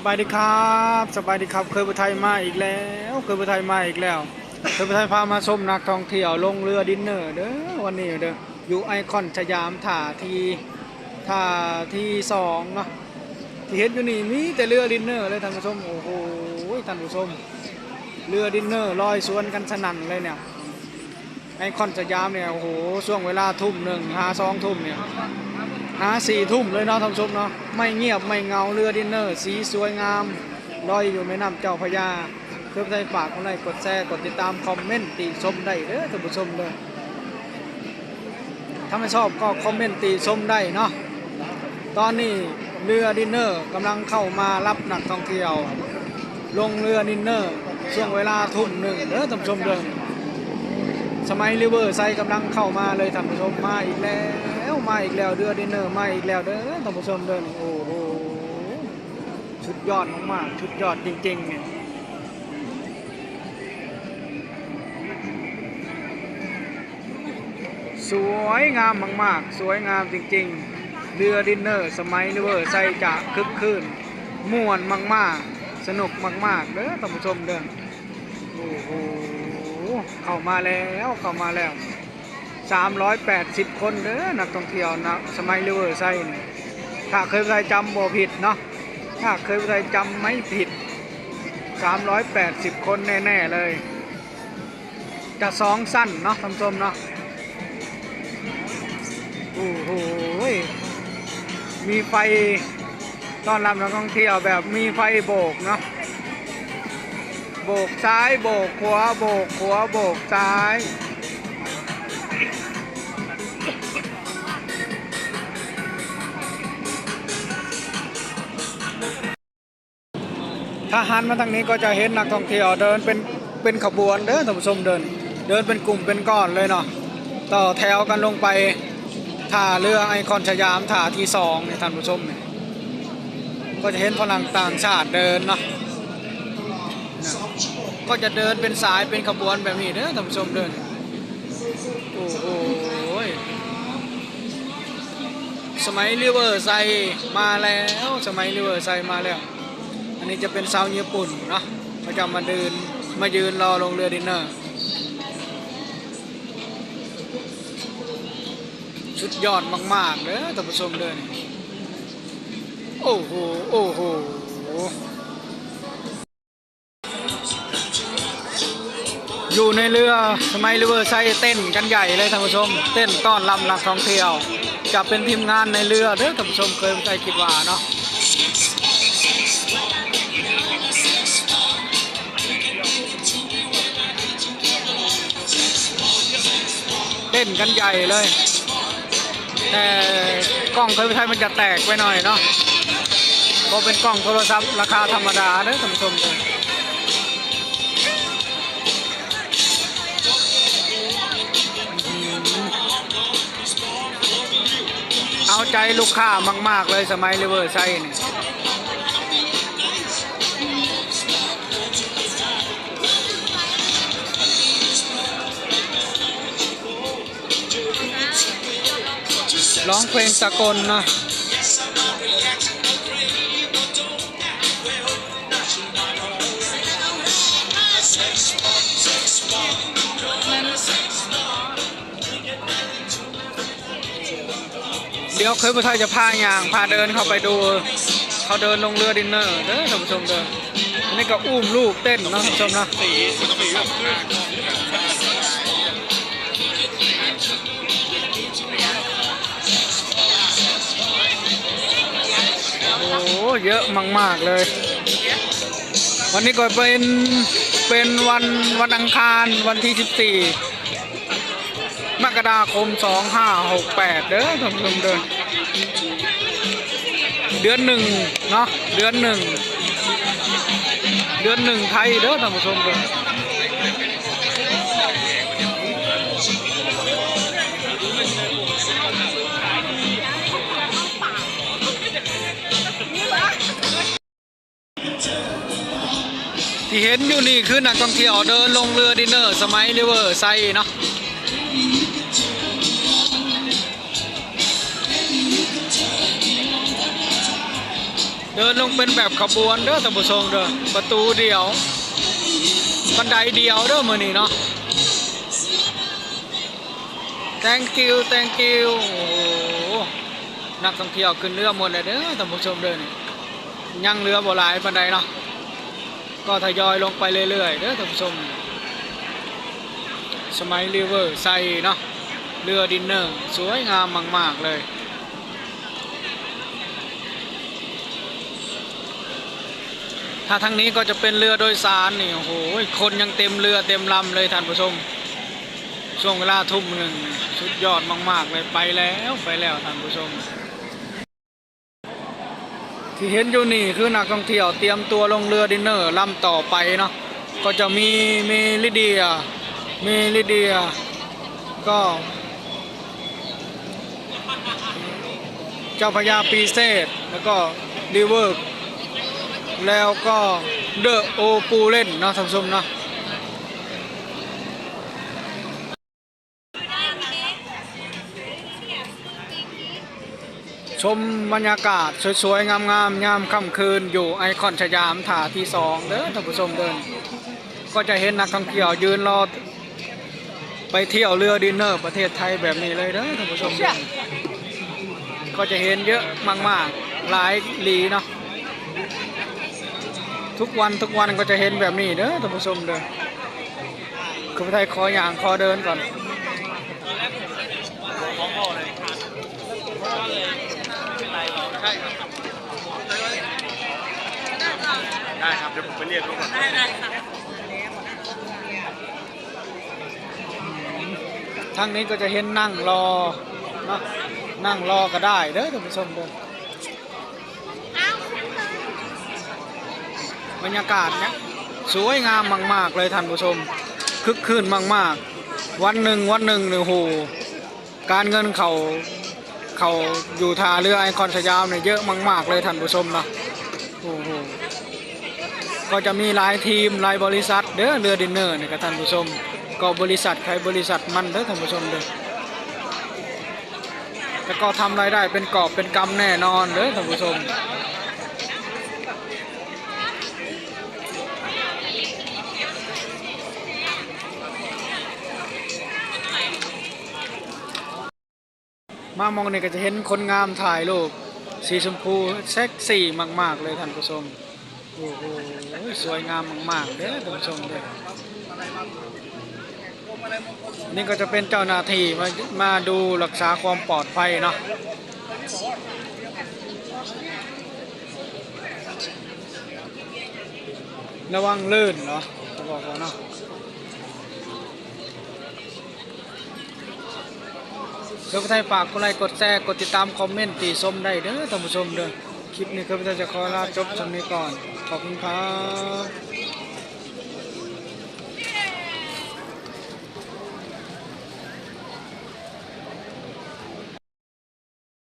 สบายดีครับ สบายดีครับ เคยไปไทยมาอีกแล้ว เคยไปไทยมาอีกแล้ว เคยไปไทยพามาชมนักท่องเที่ยวลงเรือดินเนอร์เด้อวันนี้เด้ออยู่ไอคอนสยามท่าทีท่าที่สองเนาะที่เห็นอยู่นี่มีแต่เรือดินเนอร์เลยท่านผู้ชมโอ้โหท่านผู้ชมเรือดินเนอร์ลอยสวนกันสนั่นเลยเนี่ยไอคอนสยามเนี่ยโอ้โหช่วงเวลาทุ่มหนึ่งหาสองทุ่มเนี่ย หาสี่ทุ่มเลยเนาะท่านผู้ชมเนาะไม่เงียบไม่เงาเรือดินเนอร์ สีสวยงามลอยอยู่แม่น้ำเจ้าพระยาเพื่อให้ฝากคนไลค์กดแชร์กดติดตามคอมเมนต์ติชมได้เด้อท่านผู้ชมเด้อถ้าไม่ชอบก็คอมเมนต์ติชมได้เนาะตอนนี้เรือดินเนอร์กำลังเข้ามารับนักท่องเที่ยว ลงเรือดินเนอร์ช่วงเวลาทุ่มหนึ่งเด้อท่านผู้ชมเด้อสมัยริเวอร์ไซด์กำลังเข้ามาเลยท่านผู้ชมมาอีกแล้ว มาอีกแล้วเดือดินเนอร์มาอีกแล้วเด้อท่านผู้ชมเด้อนี่โอ้โหชุดยอดมากๆชุดยอดจริงๆเนี่ยสวยงามมากๆ สวยงามจริงๆ เรือดินเนอร์ สมัยริเวอร์ไซจะคึกคืนม่วนมากๆ สนุกมากๆ เด้อท่านผู้ชมเด้อโอ้โหเข้ามาแล้วเข้ามาแล้ว 380 คนเด้อนักท่องเที่ยวนะสมัยริเวอร์ไซด์ถ้าเคยไปจำบ่ผิดเนาะถ้าเคยไปจำไม่ผิด 380 คนแน่ ๆ เลย จะสองสั้นเนาะท่านผู้ชมเนาะโอ้โหมีไฟต้อนรับนักท่องเที่ยวแบบมีไฟโบกเนาะโบกซ้ายโบกขวาโบกขวาโบกซ้าย ถ้าหันมาทางนี้ก็จะเห็นนักท่องเที่ยวเดินเป็นเป็นขบวนเด้อท่านผู้ชมเดิน เดินเป็นกลุ่มเป็นก้อนเลยเนาะต่อแถวกันลงไปท่าเรือไอคอนสยามท่าที่สองเนี่ยท่านผู้ชมเนี่ยก็จะเห็นฝรั่งต่างชาติเดินเนาะก็จะเดินเป็นสายเป็นขบวนแบบนี้เด้อท่านผู้ชมเดินโอ้โหสมัยริเวอร์ไซด์มาแล้ว สมัยริเวอร์ไซด์มาแล้ว นี้จะเป็นชาวญี่ปุ่นเนาะเขาจะมาเดินมายืนรอลงเรือดินเนอร์ชุดยอดมากๆเด้อท่านผู้ชมเดินโอ้โห โอ้โหอยู่ในเรือสมัยเรือใช้เต้นกันใหญ่เลยท่านผู้ชม เต้นต้อนรับนักท่องเที่ยวจะเป็นทีมงานในเรือเด้อท่านผู้ชมเคยใจคิดว่าเนาะ เต้นกันใหญ่เลย แต่กล้องเคยไปไทยมันจะแตกไปหน่อยเนาะเพราะเป็นกล้องโทรศัพท์ราคาธรรมดาเด้อท่านผู้ชมเด้อเอาใจลูกค้ามาก ๆ เลยสมัยริเวอร์ไซด์นี่ ร้องเพลงสากลนะเดี๋ยวเคยพระไทยจะพาอย่างพาเดินเข้าไปดู เขาเดินลงเรือดินเนอร์เด้อท่านผู้ชมเด้อนนี้ก็อุ้มลูกเต้นเนาะท่านผู้ชมนะ เยอะมาก ๆ เลย วันนี้ก็เป็นเป็นวันวันอังคารวันที่ 14 มกราคม 2568 เด้อท่านผู้ชมเด้อเดือนหนึ่งเนาะเดือนหนึ่งเดือนหนึ่งไทยเด้อท่านผู้ชมเด้อ ที่เห็นอยู่นี่คือนักท่องเที่ยวเดินลงเรือดินเนอร์สมัยริเวอร์ไซด์เนาะเดินลงเป็นแบบขบวนเด้อท่านผู้ชมเด้อประตูเดียวบันไดเดียวเด้อมือนี้เนาะ thank you thank you โอ้นักท่องเที่ยวขึ้นเรือหมดเลยเด้อท่านผู้ชมเด้อนี่ ยังเรือบ่หลายปานใดเนาะก็ทยอยลงไปเรื่อยๆเด้อท่านผู้ชมสมัยริเวอร์ไซเนาะเรือดินเนอร์สวยงามมาก ๆ เลย ถ้าทางนี้ก็จะเป็นเรือโดยสารนี่โอ้โหคนยังเต็มเรือเต็มลำเลยท่านผู้ชมช่วงเวลาทุ่มหนึ่งสุดยอดมาก ๆ เลยไปแล้วไปแล้วท่านผู้ชม ที่เห็นอยู่นี่คือนักท่องเที่ยวเตรียมตัวลงเรือดินเนอร์ลำต่อไปเนาะก็จะมีมีลิเดียมีลิเดียก็เจ้าพญาปีเซตแล้วก็ดีเวิร์กแล้วก็เดอะโอปูเล่นเนาะท่านผู้ชมเนาะ ชมบรรยากาศสวยๆ งามๆยามค่ำคืนอยู่ไอคอนสยามถาที่สองเด้อท่านผู้ชมเดิน ก็จะเห็นนักท่องเที่ยวยืนรอไปเที่ยวเรือดินเนอร์ประเทศไทยแบบนี้เลยเด้อท่านผู้ชมเดินก็จะเห็นเยอะมากๆหลายหลีเนาะทุกวันทุกวันก็จะเห็นแบบนี้เด้อท่านผู้ชมเดินคุณไทยขออย่างขอเดินก่อน ได้ครับเดี๋ยวผมไปเรียกเขาก่อนทางนี้ก็จะเห็นนั่งรอเนาะนั่งรอก็ได้เด้อท่านผู้ชมเด้อบรรยากาศเนี่ยสวยงามมาก ๆ เลยท่านผู้ชม คึกคืนมาก ๆ วันหนึ่งวันหนึ่งเนี่ยโหการเงินเขาเขาอยู่ท่าเรือไอคอนสยามเนี่ยเยอะมาก ๆ เลยท่านผู้ชมเนาะ ก็จะมีหลายทีมหลายบริษัทเด้อเรือดินเนอร์เนี่ยกับท่านผู้ชม ก็บริษัทใครบริษัทมันเด้อท่านผู้ชมเด้อแต่ก็ทำรายได้เป็นกอบเป็นกำแน่นอนเด้อท่านผู้ชมมามองเนี่ยก็จะเห็นคนงามถ่ายรูปสีชมพูเซ็กซี่มาก ๆ เลยท่านผู้ชม โอ้โหสวยงามมากๆเด้อท่านผู้ชมเด้อนี่ก็จะเป็นเจ้าหน้าที่มามาดูรักษาความปลอดภัยเนาะระวังลื่นเนาะบอกว่าเนาะเพื่อไทยฝากกดไลค์กดแชร์กดติดตามคอมเมนต์ตีส้มได้เด้อท่านผู้ชมเด้อคลิปนี้คือพระเจ้าจะขอลาจบชมนี้ก่อน ขอบคุณครับ